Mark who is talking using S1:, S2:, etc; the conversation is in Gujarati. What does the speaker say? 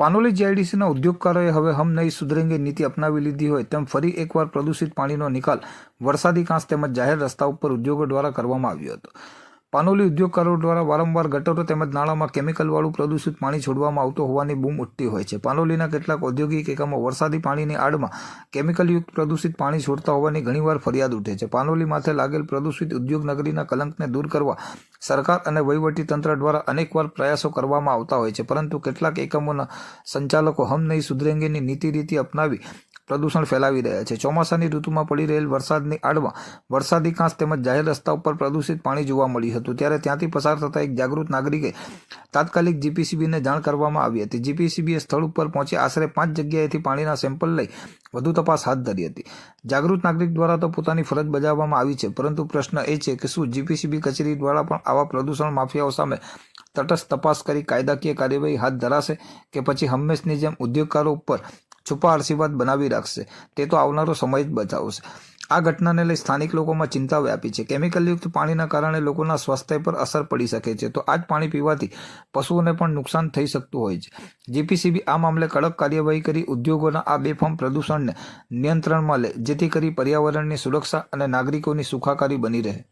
S1: પાનોલી જીઆઈડીસીના ઉદ્યોગકારોએ હવે હમ નહીં સુધરેંગે નીતિ અપનાવી લીધી હોય તેમ ફરી એકવાર પ્રદૂષિત પાણીનો નિકાલ વરસાદી કાંસ તેમજ જાહેર રસ્તા ઉપર ઉદ્યોગો દ્વારા કરવામાં આવ્યો હતો. પાનોલી ઉદ્યોગકારો દ્વારા વારંવાર ગટરો તેમજ નાળામાં કેમિકલવાળું પ્રદૂષિત પાણી છોડવામાં આવતું હોવાની બૂમ ઉઠતી હોય છે. પાનોલીના કેટલાક ઔદ્યોગિક એકમો વરસાદી પાણીની આડમાં કેમિકલયુક્ત પ્રદૂષિત પાણી છોડતા હોવાની ઘણીવાર ફરિયાદ ઉઠે છે. પાનોલી માથે લાગેલ પ્રદૂષિત ઉદ્યોગનગરીના કલંકને દૂર કરવા સરકાર અને વહીવટી તંત્ર દ્વારા અનેકવાર પ્રયાસો કરવામાં આવતા હોય છે. પરંતુ કેટલાક એકમોના સંચાલકો હમ નહીં સુધરેંગેની નીતિ રીતિ અપનાવી પ્રદૂષણ ફેલાવી રહ્યા છે. ચોમાસાની ઋતુમાં પડી રહેલ વરસાદની આડમાં વરસાદી કાંસ તેમજ જાહેર રસ્તા ઉપર પ્રદૂષિત પાણી જોવા મળ્યું હતું. ત્યારે ત્યાંથી પસાર થતા એક જાગૃત નાગરિકે તાત્કાલિક જીપીસીબીને જાણ કરવામાં આવી હતી. જીપીસીબીએ સ્થળ ઉપર પહોંચી આશરે પાંચ જગ્યાએથી પાણીના સેમ્પલ લઈ વધુ તપાસ હાથ ધરી હતી. જાગૃત નાગરિક દ્વારા તો પોતાની ફરજ બજાવવામાં આવી છે, પરંતુ પ્રશ્ન એ છે કે શું જીપીસીબી કચેરી દ્વારા પણ આવા પ્રદૂષણ માફિયાઓ સામે તટસ્થ તપાસ કરી કાયદાકીય કાર્યવાહી હાથ ધરાશે કે પછી હંમેશની જેમ ઉદ્યોગકારો ઉપર છુપા આશીર્વાદ બનાવી રાખશે. તે તો આવનારો સમય જ બચાવશે. આ ઘટનાને લઈ સ્થાનિક લોકોમાં ચિંતા વ્યાપી છે. કેમિકલયુક્ત પાણીના કારણે લોકોના સ્વાસ્થ્ય પર અસર પડી શકે છે. તો આ જ પાણી પીવાથી પશુઓને પણ નુકસાન થઈ શકતું હોય છે. જીપીસીબી આ મામલે કડક કાર્યવાહી કરી ઉદ્યોગોના આ બેફામ પ્રદૂષણને નિયંત્રણમાં લે, જેથી કરી પર્યાવરણની સુરક્ષા અને નાગરિકોની સુખાકારી બની રહે.